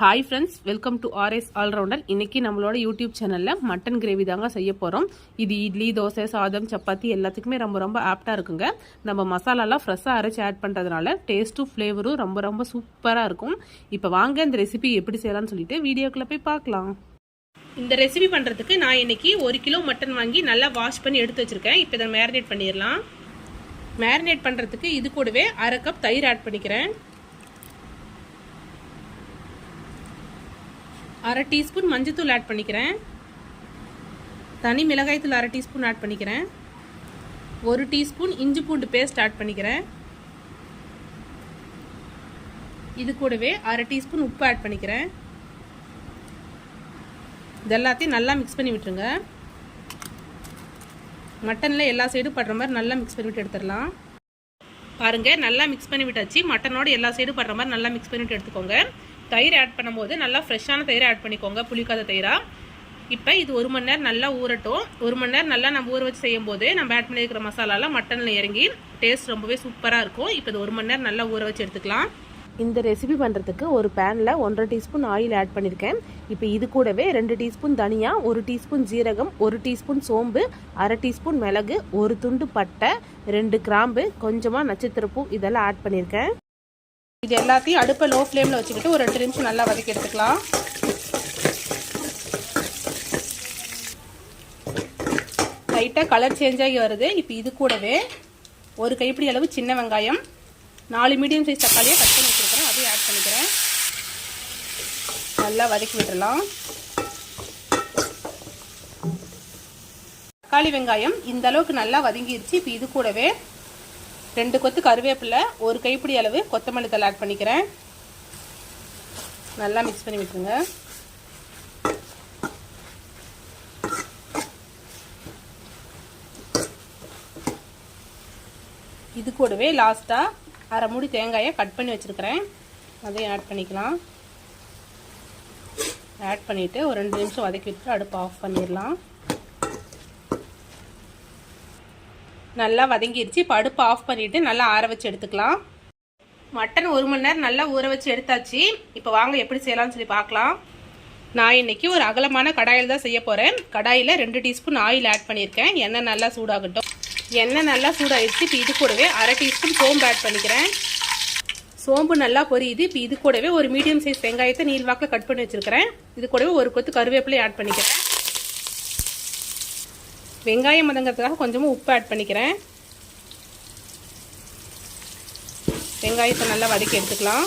Hi friends welcome to RS allrounder இன்னைக்கு நம்மளோட YouTube சேனலில் மட்டன் கிரேவி தாங்க செய்ய போகிறோம் இது இட்லி தோசை சாதம் சப்பாத்தி எல்லாத்துக்குமே ரொம்ப ரொம்ப ஆப்டாக இருக்குங்க. நம்ம மசாலாலாம் ஃப்ரெஷ்ஷாக அரைச்சி ஆட் பண்ணுறதுனால டேஸ்ட்டும் ஃப்ளேவரும் ரொம்ப ரொம்ப சூப்பராக இருக்கும். இப்போ வாங்க இந்த ரெசிபி எப்படி செய்யலாம்னு சொல்லிட்டு வீடியோக்குள்ளே போய் பார்க்கலாம். இந்த ரெசிபி பண்ணுறதுக்கு நான் இன்றைக்கி ஒரு கிலோ மட்டன் வாங்கி நல்லா வாஷ் பண்ணி எடுத்து வச்சுருக்கேன். இப்போ இதை மேரினேட் பண்ணிடலாம். மேரினேட் பண்ணுறதுக்கு இது கூடவே அரை கப் தயிர் ஆட் பண்ணிக்கிறேன். அரை டீஸ்பூன் மஞ்சத்தூள் ஆட் பண்ணிக்கிறேன். தனி மிளகாய்த்தூள் அரை டீஸ்பூன் ஆட் பண்ணிக்கிறேன். ஒரு டீஸ்பூன் இஞ்சி பூண்டு பேஸ்ட் ஆட் பண்ணிக்கிறேன். இது கூடவே அரை டீஸ்பூன் உப்பு ஆட் பண்ணிக்கிறேன். இது எல்லாத்தையும் நல்லா மிக்ஸ் பண்ணி விட்டுருங்க. மட்டனில் எல்லா சைடும் படுற மாதிரி நல்லா மிக்ஸ் பண்ணிவிட்டு எடுத்துடலாம். பாருங்கள் நல்லா மிக்ஸ் பண்ணி விட்டாச்சு. மட்டனோட எல்லா சைடும் படுற மாதிரி நல்லா மிக்ஸ் பண்ணிவிட்டு எடுத்துக்கோங்க. தயிர் ஆட் பண்ணும்போது நல்லா ஃப்ரெஷ்ஷான தயிர் ஆட் பண்ணிக்கோங்க புளிக்காத தயிராக இப்போ இது ஒரு மணி நேரம் நல்லா ஊறட்டும். ஒரு மணி நேரம் நல்லா நம்ம ஊற வச்சு செய்யும் போது நம்ம ஆட் பண்ணியிருக்கிற மசாலாலாம் மட்டனில் இறங்கி டேஸ்ட் ரொம்பவே சூப்பராக இருக்கும். இப்போ இது ஒரு மணி நேரம் நல்லா ஊற வச்சு எடுத்துக்கலாம். இந்த ரெசிபி பண்ணுறதுக்கு ஒரு பேனில் ஒன்றரை டீஸ்பூன் ஆயில் ஆட் பண்ணியிருக்கேன் இப்போ இது கூடவே ரெண்டு டீஸ்பூன் தனியா ஒரு டீஸ்பூன் ஜீரகம் ஒரு டீஸ்பூன் சோம்பு அரை டீஸ்பூன் மிளகு ஒரு துண்டு பட்டை ரெண்டு கிராம்பு கொஞ்சமாக நட்சத்திரப்பூ இதெல்லாம் ஆட் பண்ணியிருக்கேன் இது எல்லாத்தையும் அடுப்பை லோ ஃப்ளேமில் வச்சுக்கிட்டு ஒரு ரெண்டு நிமிஷம் நல்லா வதக்கி எடுத்துக்கலாம். லைட்டாக கலர் சேஞ்ச் ஆகி வருது. இப்போ இது கூடவே ஒரு கைப்பிடி அளவு சின்ன வெங்காயம் நாலு மீடியம் சைஸ் தக்காளியை கட் பண்ணி வச்சுருக்கிறேன். அதையும் ஆட் பண்ணிக்கிறேன். நல்லா வதக்கி விட்டுடலாம் தக்காளி வெங்காயம் இந்த அளவுக்கு நல்லா வதங்கிருச்சு. இப்போ இது கூடவே ரெண்டு கொத்து கருவேப்பிலை ஒரு கைப்பிடி அளவு கொத்தமல்லி தலை ஆட் பண்ணிக்கிறேன். நல்லா மிக்ஸ் பண்ணி விட்டுருங்க. இது கூடவே லாஸ்ட்டாக அரை மூடி தேங்காயை கட் பண்ணி வச்சுருக்கிறேன். அதையும் ஆட் பண்ணிக்கலாம். ஆட் பண்ணிவிட்டு ஒரு ரெண்டு நிமிஷம் வதக்கி விட்டு அடுப்பு ஆஃப் பண்ணிடலாம். நல்லா வதங்கிடுச்சு இப்போ அடுப்பு ஆஃப் பண்ணிவிட்டு நல்லா ஆற வச்சு எடுத்துக்கலாம். மட்டன் ஒரு மணி நேரம் நல்லா ஊற வச்சு எடுத்தாச்சு. இப்போ வாங்க எப்படி செய்யலாம்னு சொல்லி பார்க்கலாம். நான் இன்னைக்கு ஒரு அகலமான கடாயில் தான் செய்ய போகிறேன் கடாயில் ரெண்டு டீஸ்பூன் ஆயில் ஆட் பண்ணியிருக்கேன். எண்ணெய் நல்லா சூடாகட்டும். எண்ணெய் நல்லா சூடாகிடுச்சு இப்போ இது கூடவே அரை டீஸ்பூன் சோம்பு ஆட் பண்ணிக்கிறேன். சோம்பு நல்லா பொரியுது. இப்போ இது கூடவே ஒரு மீடியம் சைஸ் வெங்காயத்தை நீள்வாக்கில் கட் பண்ணி வச்சுருக்கிறேன். இது கூடவே ஒரு கொத்து கருவேப்பிலையும் ஆட் பண்ணிக்கிறேன். வெங்காயம் மதங்கிறதுக்காக கொஞ்சமாக உப்பு ஆட் பண்ணிக்கிறேன். வெங்காயத்தை நல்லா வதக்கி எடுத்துக்கலாம்.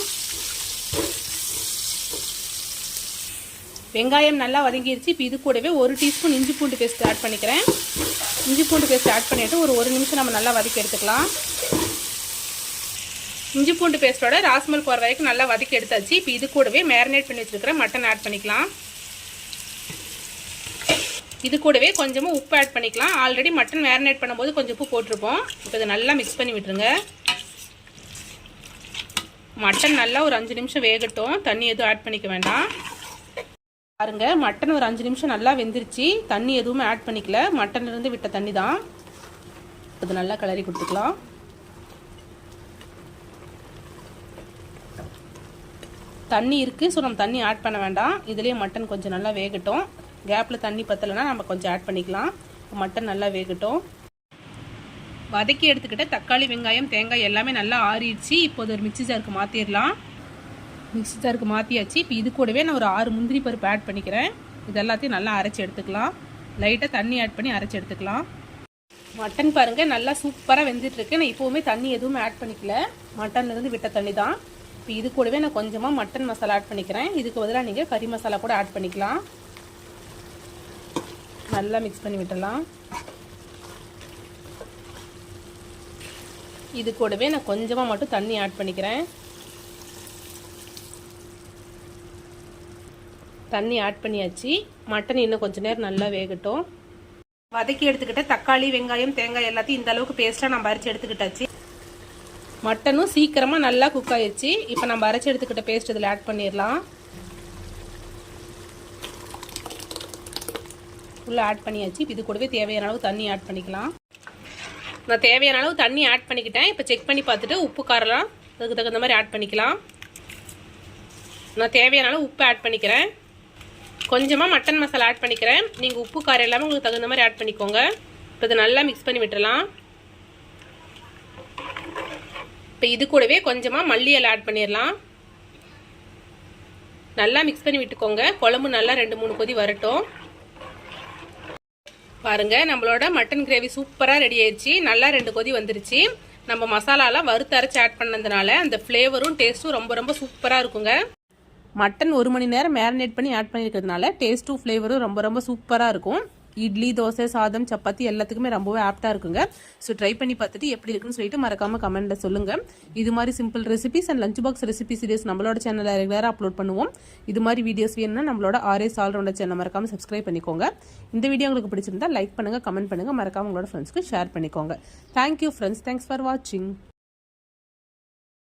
வெங்காயம் நல்லா வதங்கிருச்சு. இப்போ இது கூடவே ஒரு டீஸ்பூன் இஞ்சி பூண்டு பேஸ்ட் ஆட் பண்ணிக்கிறேன். இஞ்சி பூண்டு பேஸ்ட் ஆட் பண்ணிவிட்டு ஒரு ஒரு நிமிஷம் நம்ம நல்லா வதக்கி எடுத்துக்கலாம். இஞ்சி பூண்டு பேஸ்ட்டோட ராஸ்மல் போகிற வரைக்கும் நல்லா வதக்கி எடுத்தாச்சு. இப்போ இது கூடவே மேரினேட் பண்ணி வச்சுருக்கிற மட்டன் ஆட் பண்ணிக்கலாம். இது கூடவே கொஞ்சமாக உப்பு ஆட் பண்ணிக்கலாம். ஆல்ரெடி மட்டன் மேரினேட் பண்ணும்போது கொஞ்சம் உப்பு போட்டிருப்போம். இப்போ இதை நல்லா மிக்ஸ் பண்ணி விட்டுருங்க. மட்டன் நல்லா ஒரு அஞ்சு நிமிஷம் வேகட்டும். தண்ணி எதுவும் ஆட் பண்ணிக்க வேண்டாம். பாருங்க மட்டன் ஒரு அஞ்சு நிமிஷம் நல்லா வெந்துருச்சு. தண்ணி எதுவுமே ஆட் பண்ணிக்கல. மட்டன்லேருந்து விட்ட தண்ணி தான். இது நல்லா கிளறி கொடுத்துக்கலாம். தண்ணி இருக்குது ஸோ நம்ம தண்ணி ஆட் பண்ண வேண்டாம். இதுலேயே மட்டன் கொஞ்சம் நல்லா வேகட்டும். கேப்பில் தண்ணி பத்தலைன்னா நம்ம கொஞ்சம் ஆட் பண்ணிக்கலாம். மட்டன் நல்லா வேகட்டும். வதக்கி எடுத்துக்கிட்ட தக்காளி வெங்காயம் தேங்காய் எல்லாமே நல்லா ஆறிடுச்சு. இப்போது ஒரு மிக்சி ஜாருக்கு மாற்றிடலாம் மிக்சி ஜாருக்கு மாற்றியாச்சு இப்போ இது கூடவே நான் ஒரு ஆறு முந்திரி பருப்பு ஆட் பண்ணிக்கிறேன். இது எல்லாத்தையும் நல்லா அரைச்சி எடுத்துக்கலாம். லைட்டாக தண்ணி ஆட் பண்ணி அரைச்சி எடுத்துக்கலாம். மட்டன் பாருங்கள் நல்லா சூப்பராக வெந்துட்டுருக்கு. நான் இப்போவுமே தண்ணி எதுவுமே ஆட் பண்ணிக்கல. மட்டன்லேருந்து விட்ட தண்ணி தான். இப்போ இது கூடவே நான் கொஞ்சமாக மட்டன் மசாலா ஆட் பண்ணிக்கிறேன். இதுக்கு பதிலாக நீங்கள் கறி மசாலா கூட ஆட் பண்ணிக்கலாம். நல்லா மிக்ஸ் பண்ணி விட்டலாம் இது கூடவே நான் கொஞ்சமாக மட்டும் தண்ணி ஆட் பண்ணிக்கிறேன். தண்ணி ஆட் பண்ணியாச்சு. மட்டன் இன்னும் கொஞ்சம் நேரம் நல்லா வேகட்டும். வதக்கி எடுத்துக்கிட்ட தக்காளி வெங்காயம் தேங்காய் எல்லாத்தையும் இந்த அளவுக்கு பேஸ்ட்டாக நம்ம அரைச்சி எடுத்துக்கிட்டாச்சு. மட்டனும் சீக்கிரமாக நல்லா குக் ஆயிடுச்சு இப்போ நம்ம அரைச்சி எடுத்துக்கிட்ட பேஸ்ட் இதில் ஆட் பண்ணிடலாம். ஃபுல்லாக ஆட் பண்ணியாச்சு. இது கூடவே தேவையான அளவு தண்ணி ஆட் பண்ணிக்கலாம். நான் தேவையான அளவு தண்ணி ஆட் பண்ணிக்கிட்டேன். இப்போ செக் பண்ணி பார்த்துட்டு உப்பு காரெல்லாம் அதுக்கு தகுந்த மாதிரி ஆட் பண்ணிக்கலாம். நான் தேவையான அளவு உப்பு ஆட் பண்ணிக்கிறேன். கொஞ்சமாக மட்டன் மசாலா ஆட் பண்ணிக்கிறேன். நீங்கள் உப்பு காரம் எல்லாமே உங்களுக்கு தகுந்த மாதிரி ஆட் பண்ணிக்கோங்க. இப்போ இதை நல்லா மிக்ஸ் பண்ணி விட்டுடலாம் இப்போ இது கூடவே கொஞ்சமாக மல்லி இலை ஆட் பண்ணிடலாம் நல்லா மிக்ஸ் பண்ணி விட்டுக்கோங்க. குழம்பு நல்லா ரெண்டு மூணு கொதி வரட்டும். பாருங்க நம்மளோட மட்டன் கிரேவி சூப்பராக ரெடி ஆயிடுச்சு. நல்லா ரெண்டு கொதி வந்துருச்சு. நம்ம மசாலாலாம் வறுத்து அரைச்சி ஆட் பண்ணதுனால அந்த ஃப்ளேவரும் டேஸ்ட்டும் ரொம்ப ரொம்ப சூப்பராக இருக்குங்க. மட்டன் ஒரு மணி நேரம் மேரினேட் பண்ணி ஆட் பண்ணியிருக்கிறதுனால டேஸ்ட்டும் ஃப்ளேவரும் ரொம்ப ரொம்ப சூப்பராக இருக்கும். இட்லி தோசை சாதம் சப்பாத்தி எல்லாத்துக்குமே ரொம்பவே ஆப்டாக இருக்குங்க. ஸோ ட்ரை பண்ணி பார்த்துட்டு எப்படி இருக்குன்னு சொல்லிட்டு மறக்காம கமெண்ட்ல சொல்லுங்க. இது மாதிரி simple recipes and lunch box recipe series நம்மளோட சேனலில் ரெகுலராக அப்லோட் பண்ணுவோம். இது மாதிரி வீடியோஸ் வேணும்னா நம்மளோட ஆர்எஸ் ஆல்ரவுண்டர் சேனல் மறக்காம சப்ஸ்கிரைப் பண்ணிக்கோங்க. இந்த வீடியோ உங்களுக்கு பிடிச்சிருந்தா லைக் பண்ணுங்க கமெண்ட் பண்ணுங்க. மறக்காம உங்களோட ஃப்ரெண்ட்ஸ்க்கு ஷேர் பண்ணிக்கோங்க. தேங்க்யூ ஃப்ரெண்ட்ஸ் தேங்க்ஸ் ஃபார் வாட்சிங்